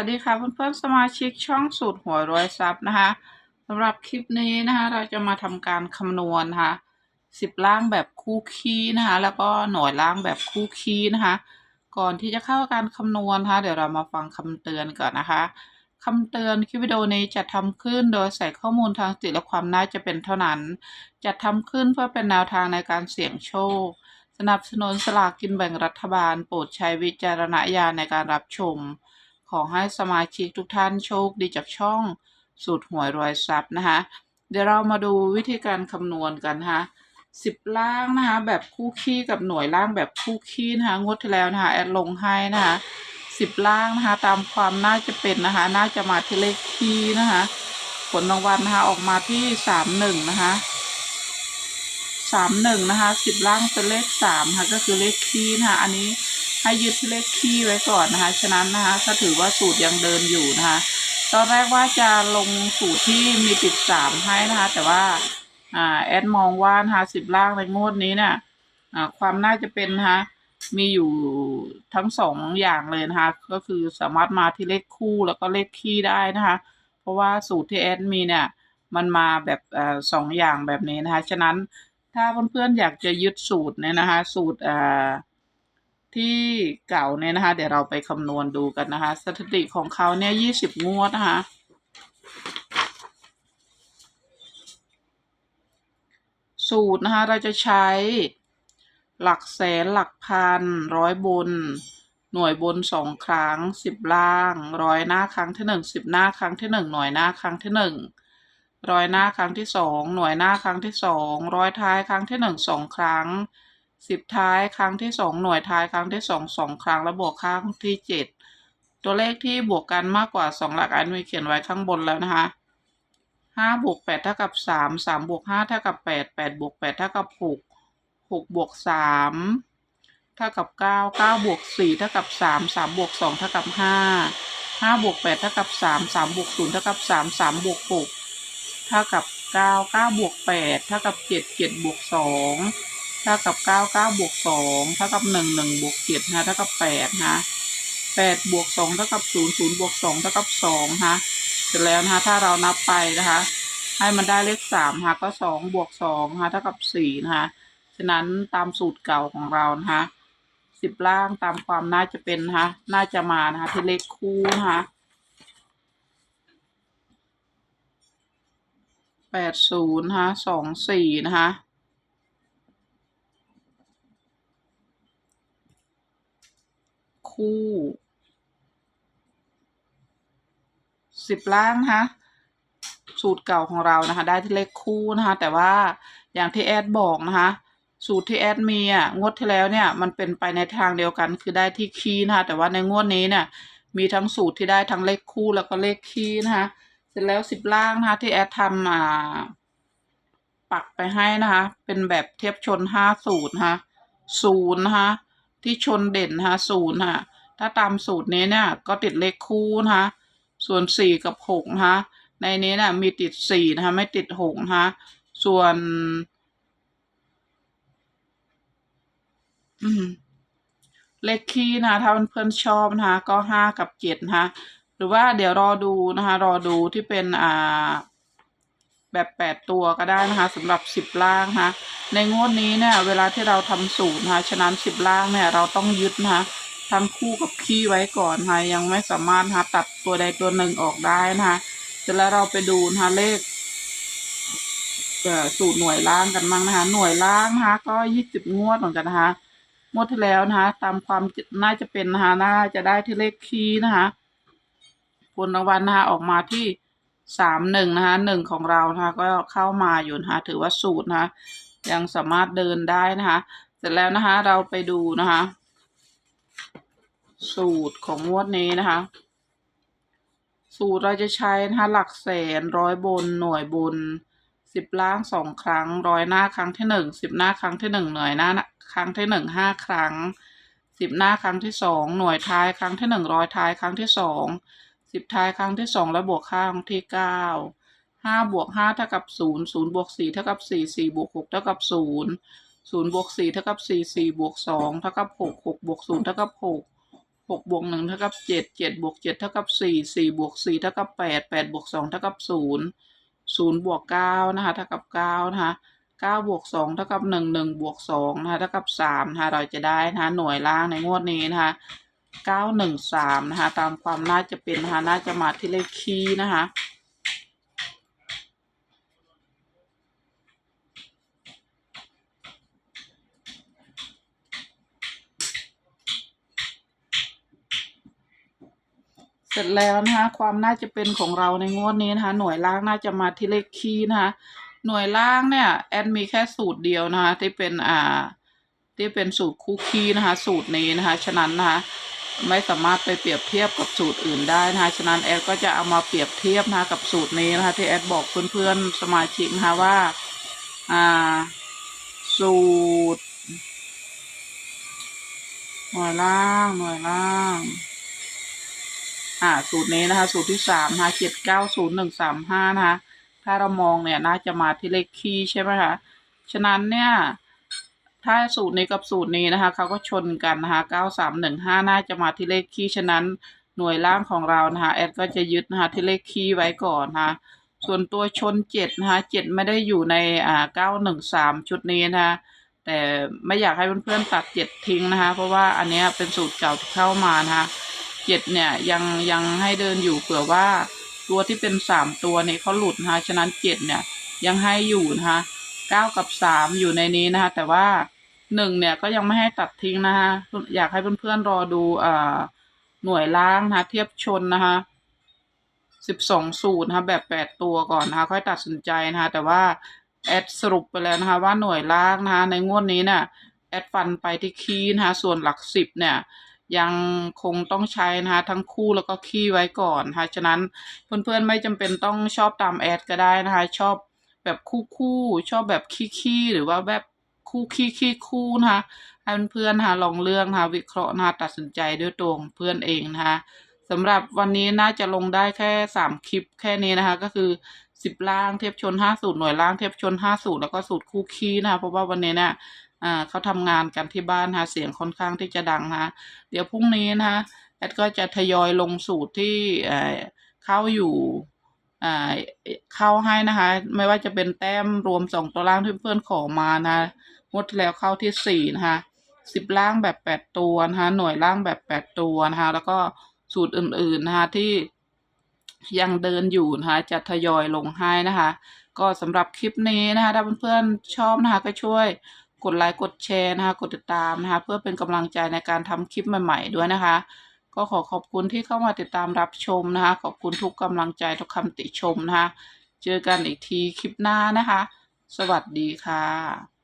วัสดีค่ะเพื่อนๆสมาชิกช่องสูตรหัวรวยทรัพย์นะคะสำหรับคลิปนี้นะคะ เราจะมาทำการคำนวณนะคะสิบล่างแบบคู่คีนะคะ แล้วก็หน่วยล่างแบบคู่คีนะคะ ก่อนที่จะเข้าการคำนวณนะคะเดี๋ยวเรามาฟังคำเตือนก่อนนะคะคำเตือนคลิปวิดีโอนี้จะทำขึ้นโดยใส่ข้อมูลทางจิตและความน่าจะเป็นเท่านั้น จะทำขึ้นเพื่อเป็นแนวทางในการเสี่ยงโชค สนับสนุนสลากกินแบ่งรัฐบาล โปรดใช้วิจารณญาณในการรับชม ขอให้สมาชิกทุกท่านโชคดีจากช่องสูตรหวยรวยทรัพย์นะคะ เดี๋ยวเรามาดูวิธีการคำนวณกันนะคะสิบล่างนะคะแบบคู่ขี้กับหน่วยล่างแบบคู่ขี้นะคะงวดที่แล้วนะคะแอดลงให้นะคะสิบล่างนะคะตามความน่าจะเป็นนะคะน่าจะมาที่เลขคีนะคะผลรางวัลนะคะออกมาที่สามหนึ่งนะคะสามหนึ่งนะคะสิบล่างเป็นเลขสามค่ะก็คือเลขคีนะคะอันนี้ ให้ยึดที่เลขคี่ไว้ก่อนนะคะฉะนั้นนะคะก็ถือว่าสูตรยังเดินอยู่นะคะตอนแรกว่าจะลงสูตรที่มีติดสามให้นะคะ แต่ว่าอ่าแอดมองว่านะคะสิบล่างในงวดนี้เนี่ยความน่าจะเป็นนะคะมีอยู่ทั้งสองอย่างเลยนะคะก็คือสามารถมาที่เลขคู่แล้วก็เลขคี่ได้นะคะ เพราะว่าสูตรที่แอดมีเนี่ยมันมาแบบอสองอย่างแบบนี้นะคะ ฉะนั้นถ้าเพื่อนๆอยากจะยึดสูตรเนี่ยนะคะ สูตรอ่อ ที่เก่าเนี่ยนะคะ เดี๋ยวเราไปคำนวณดูกันนะคะ สถิติของเขาเนี่ยยี่สิบงวดนะคะ สูตรนะคะ เราจะใช้ หลักแสนหลักพันร้อยบน หน่วยบนสองครั้งสิบล่างร้อยหน้าครั้งที่หนึ่งสิบหน้าครั้งที่หนึ่งหน่วยหน้าครั้งที่หนึ่งร้อยหน้าครั้งที่สองหน่วยหน้าครั้งที่สองร้อยท้ายครั้งที่หนึ่งสองครั้ง สิบท้ายครั้งที่สองหน่วยท้ายครั้งที่สองสองครั้ง แล้วบวกค่าที่เจ็ดตัวเลขที่บวกกันมากกว่าสองหลักอันมีเขียนไว้ข้างบนแล้วนะคะห้าบวกแปดเท่ากับสามสามบวกห้าเท่ากับแปดแปดบวกแปดเท่ากับหกหกบวกสามเท่ากับเก้าเก้าบวกสี่เท่ากับสามสามบวกสองเท่ากับห้าห้าบวกแปดเท่ากับสามสามบวกศูนย์เท่ากับสามสามบวกหกเท่ากับเก้าเก้าบวกแปดเท่ากับเจ็ดเจ็ดบวกสอง ท่ากับเก้าเก้าบวกสองเท่ากับหนึ่งหนึ่งบวกเจ็ดนะเท่ากับแปดนะแปดบวกสองเท่ากับศูนย์ศูนย์บวกสองเท่ากับสองฮะเสร็จแล้วนะคะถ้าเรานับไปนะคะ ให้มันได้เลขสามฮะก็สองบวกสองฮะเท่ากับสี่นะคะฉะนั้นตามสูตรเก่าของเรานะคะสิบล่างตามความน่าจะเป็นนะคะน่าจะมานะคะที่เลขคู่นะคะแปดศูนย์นะคะสองสี่นะคะ คู่สิบล่างนะคะสูตรเก่าของเรานะคะ ได้ที่เลขคู่นะคะ แต่ว่าอย่างที่แอดบอกนะคะ สูตรที่แอดมีอะงวดที่แล้วเนี่ยมันเป็นไปในทางเดียวกันคือได้ที่คีย์นะคะ แต่ว่าในงวดนี้เนี่ยมีทั้งสูตรที่ได้ทั้งเลขคู่แล้วก็เลขคีย์นะคะ เสร็จแล้วสิบล่างนะคะที่แอดทำอ่าปักไปให้นะคะ เป็นแบบเทียบชนห้าสูตรนะคะศูนย์นะคะ ที่ชนเด่นนะคะศูนย์นะคะถ้าตามสูตรนี้เนี่ยก็ติดเลขคู่นะคะส่วนสี่กับหกนะคะในนี้เนี่ยมีติดสี่นะคะไม่ติดหกนะคะส่วนเลขคี่นะถ้าเพื่อนชอบนะคะก็ห้ากับเจ็ดนะคะหรือว่าเดี๋ยวรอดูนะคะรอดูที่เป็นอ่า แบบแปดตัวก็ได้นะคะสำหรับสิบล่างนะคะในงวดนี้เนี่ยเวลาที่เราทำสูตรนะคะฉะนั้นสิบล่างเนี่ยเราต้องยึดนะคะทั้งคู่กับคี่ไว้ก่อนนะคะยังไม่สามารถนะคะตัดตัวใดตัวหนึ่งออกได้นะคะเสร็จแล้วเราไปดูนะคะเลขสูตรหน่วยล่างกันบ้างนะคะ หน่วยล่างนะคะก็ยี่สิบงวดเหมือนกันนะคะงวดที่แล้วนะคะ ตามความน่าจะเป็นนะคะน่าจะได้ที่เลขคีนะคะผลรางวัลนะคะออกมาที่ สามหนึ่งนะคะหนึ่งของเรานะคะก็เข้ามาอยู่นะคะถือว่าสูตรนะคะยังสามารถเดินได้นะคะเสร็จแล้วนะคะเราไปดูนะคะสูตรของงวดนี้นะคะ สูตรเราจะใช้นะคะหลักแสนร้อยบนหน่วยบนสิบล่างสองครั้งร้อยหน้าครั้งที่หนึ่งสิบหน้าครั้งที่หนึ่งหน่วยหน้าครั้งที่หนึ่งห้าครั้งสิบหน้าครั้งที่สองหน่วยท้ายครั้งที่หนึ่งร้อยท้ายครั้งที่สอง สิบท้ายครั้งที่สองแล้วบวกค่าครั้งที่เก้าห้าบวกห้าเท่ากับศูนย์ศูนย์บวกสี่เท่ากับสี่สี่บวกหกเท่ากับศูนย์ศูนย์บวกสี่เท่ากับสี่สี่บวกสองเท่ากับหกหกบวกศูนย์เท่ากับหกหกบวกหนึ่งเท่ากับเจ็ดเจ็ดบวกเจ็ดเท่ากับสี่สี่บวกสี่เท่ากับแปดแปดบวกสองเท่ากับศูนย์ศูนย์บวกเก้านะคะเท่ากับเก้านะคะเก้าบวกสองเท่ากับหนึ่งหนึ่งบวกสองนะคะเท่ากับสามนะคะเราจะได้นะคะหน่วยล่างในงวดนี้นะคะ เก้าหนึ่งสามนะคะ ตามความน่าจะเป็นนะคะน่าจะมาที่เลขคีย์นะคะเสร็จแล้วนะคะความน่าจะเป็นของเราในงวดนี้นะคะ หน่วยล่างน่าจะมาที่เลขคีย์นะคะ หน่วยล่างเนี่ยแอดมีแค่สูตรเดียวนะคะที่เป็นอ่าที่เป็นสูตรคู่คีย์นะคะ สูตรนี้นะคะ ฉะนั้นนะคะ ไม่สามารถไปเปรียบเทียบกับสูตรอื่นได้นะคะฉะนั้นแอดก็จะเอามาเปรียบเทียบนะคะกับสูตรนี้นะคะที่แอดบอกเพื่อนๆสมาชิกนะคะว่าอ่าสูตร หน่วยล่างหน่วยล่างอ่าสูตรนี้นะคะสูตรที่สามนะคะเจ็ดเก้าศูนย์หนึ่งสามห้านะคะถ้าเรามองเนี่ยน่าจะมาที่เลขคีย์ใช่ไหมคะฉะนั้นเนี่ย ถ้าสูตรนี้กับสูตรนี้นะคะเขาก็ชนกันนะคะเก้าสามหนึ่งห้าจะมาที่เลขคีย์ฉะนั้นหน่วยล่างของเรานะคะแอดก็จะยึดนะคะที่เลขคีย์ไว้ก่อนนะคะส่วนตัวชนเจ็ดนะคะเจ็ดไม่ได้อยู่ในอ่าเก้าหนึ่งสามชุดนี้นะคะแต่ไม่อยากให้เพื่อนๆตัดเจ็ดทิ้งนะคะ เพราะว่าอันนี้เป็นสูตรเก่าที่เข้ามานะคะเจ็ดเนี่ยยังยังให้เดินอยู่เผื่อว่าตัวที่เป็นสามตัวเนี่ยเขาหลุดนะคะฉะนั้นเจ็ดเนี่ยยังให้อยู่นะคะเก้ากับสามอยู่ในนี้นะคะแต่ว่า หนึ่งเนี่ยก็ยังไม่ให้ตัดทิ้งนะคะอยากให้เพื่อนๆรอดูอ่าหน่วยล่างนะะเทียบชนนะคะสิบสองสูตรนะคะแบบแปดตัวก่อนนะคะค่อยตัดสินใจนะคะแต่ว่าแอดสรุปไปแล้วนะคะว่าหน่วยล่างนะคะในงวดนี้เนี่ยแอดฟันไปที่คีย์นะคะส่วนหลักสิบเนี่ยยังคงต้องใช้นะคะทั้งคู่แล้วก็คีย์ไว้ก่อนนะคะฉะนั้นเพื่อนๆไม่จำเป็นต้องชอบตามแอดก็ได้นะคะชอบแบบคู่คู่ๆชอบแบบคีคีหรือว่าแบบ คู่คี้คี้คู่นะคะให้เพื่อนๆนะลองเลือกนะคะวิเคราะห์นะคะตัดสินใจด้วยตัวของเพื่อนเองนะคะสำหรับวันนี้น่าจะลงได้แค่สามคลิปแค่นี้นะคะ ก็คือสิบล่างเทียบชนห้าสูตรหน่วยล่างเทียบชนห้าสูตรแล้วก็สูตรคู่คี้นะคะเพราะว่าวันนี้เนี่ยอ่าเขาทำงานกันที่บ้านนะเสียงค่อนข้างที่จะดังนะเดี๋ยวพรุ่งนี้นะคะแอดก็จะทยอยลงสูตรที่เออเข้าอยู่อ่าเข้าให้นะคะ ไม่ว่าจะเป็นแต้มรวมสองตัวล่างที่เพื่อนขอมานะ งวดที่แล้วเข้าที่สี่นะคะสิบล่างแบบแปดตัวนะคะหน่วยล่างแบบแปดตัวนะคะแล้วก็สูตรอื่นๆนะคะที่ยังเดินอยู่นะคะจะทยอยลงให้นะคะ ก็สำหรับคลิปนี้นะคะถ้าเพื่อนๆชอบนะคะก็ช่วยกดไลค์กดแชร์นะคะกดติดตามนะคะเพื่อเป็นกำลังใจในการทำคลิปใหม่ๆด้วยนะคะ ก็ขอขอบคุณที่เข้ามาติดตามรับชมนะคะ ขอบคุณทุกกำลังใจทุกคำติชมนะคะ เจอกันอีกทีคลิปหน้านะคะ สวัสดีค่ะ